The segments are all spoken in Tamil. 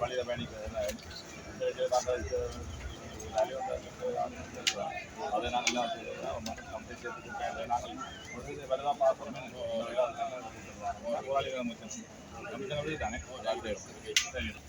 பள்ளியில பயணிக்கிறது அதை நாங்கள் கம்ப்ளீட் செய்து நாங்கள் வெள்ளதான் பார்க்கணும் போராளிகள் கமிஷன் தானே சரி மாற்றி பாருங்க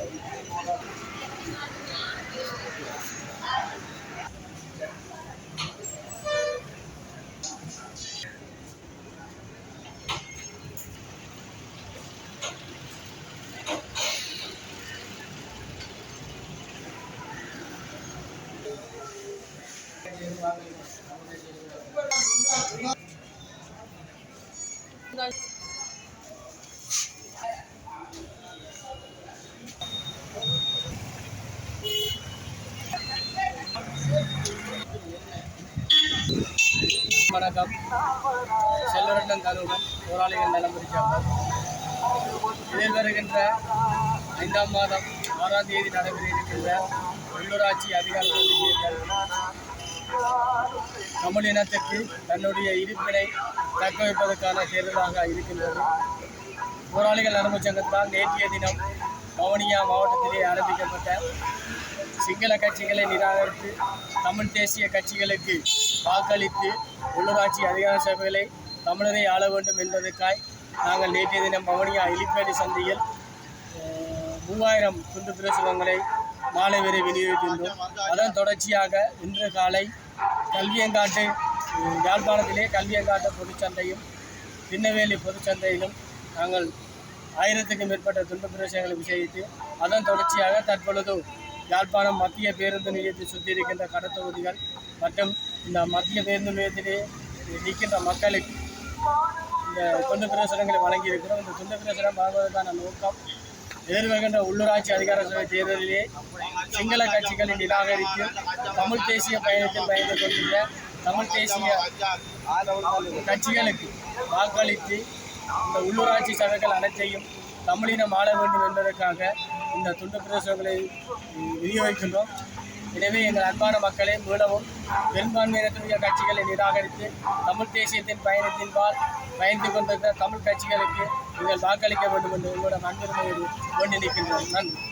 வணக்கம். செல்வரட்னம் தருணம் போராளிகள் நலம் பிரிச்சார்கள் இதில் வருகின்ற ஐந்தாம் மாதம் ஆறாம் தேதி நடைபெற இருக்கின்ற உள்ளூராட்சி அதிகாரிகள் தமிழ் இனத்திற்கு தன்னுடைய இருப்பினை தக்க வைப்பதற்கான தேர்தலாக இருக்கின்றது. போராளிகள் நலம்பு சங்கத்தால் நேற்றைய தினம் வவுனியா மாவட்டத்திலே ஆரம்பிக்கப்பட்ட சிங்கள கட்சிகளை நிராகரித்து தமிழ் தேசிய கட்சிகளுக்கு வாக்களித்து உள்ளூராட்சி அதிகார சபைகளை தமிழரை ஆள வேண்டும் என்பதற்காய் நாங்கள் நேற்றைய தினம் வவுனியா எலிப்பேட்டை சந்தையில் மூவாயிரம் துண்டு பிரசுரங்களை மாலை வரை விநியோகிக்கின்றோம். அதன் தொடர்ச்சியாக இன்று காலை கல்வியங்காட்டு யாழ்ப்பாணத்திலே கல்வியங்காட்டு பொதுச்சந்தையும் திண்ணவேலி பொதுச்சந்தையிலும் நாங்கள் ஆயிரத்துக்கும் மேற்பட்ட துண்டு பிரதேசங்களை விசாரித்து அதன் தொடர்ச்சியாக தற்பொழுது யாழ்ப்பாணம் மத்திய பேருந்து நிலையத்தை சுற்றி இருக்கின்ற கடத்தொகுதிகள் மற்றும் இந்த மத்திய பேருந்து நிலையத்திலே நிற்கின்ற மக்களுக்கு இந்த துண்டு பிரசுரங்களை வழங்கியிருக்கிறோம். இந்த துண்டு பிரசுரம் வாங்குவதற்கான நோக்கம் எதிர்வருகின்ற உள்ளூராட்சி அதிகார சபை தேர்தலிலே சிங்கள கட்சிகளை நிராகரித்து தமிழ் தேசிய பயணத்தில் பயந்து கொண்டுள்ள தமிழ் தேசிய கட்சிகளுக்கு வாக்களித்து இந்த உள்ளூராட்சி சபைகள் அனைத்தையும் தமிழினம் ஆள வேண்டும் என்பதற்காக இந்த துண்டு பிரதேசங்களை விநியோகிக்கின்றோம். எனவே எங்கள் அன்பான மக்களை மீளவும் பெரும்பான்மையினத்துடைய கட்சிகளை நிராகரித்து தமிழ் தேசியத்தின் பயணத்தின் பால் பயந்து கொண்டிருக்கிற தமிழ் கட்சிகளுக்கு நீங்கள் வாக்களிக்க வேண்டும் என்று உங்களோட அன்புரிமையோடு வேண்டி நன்றி.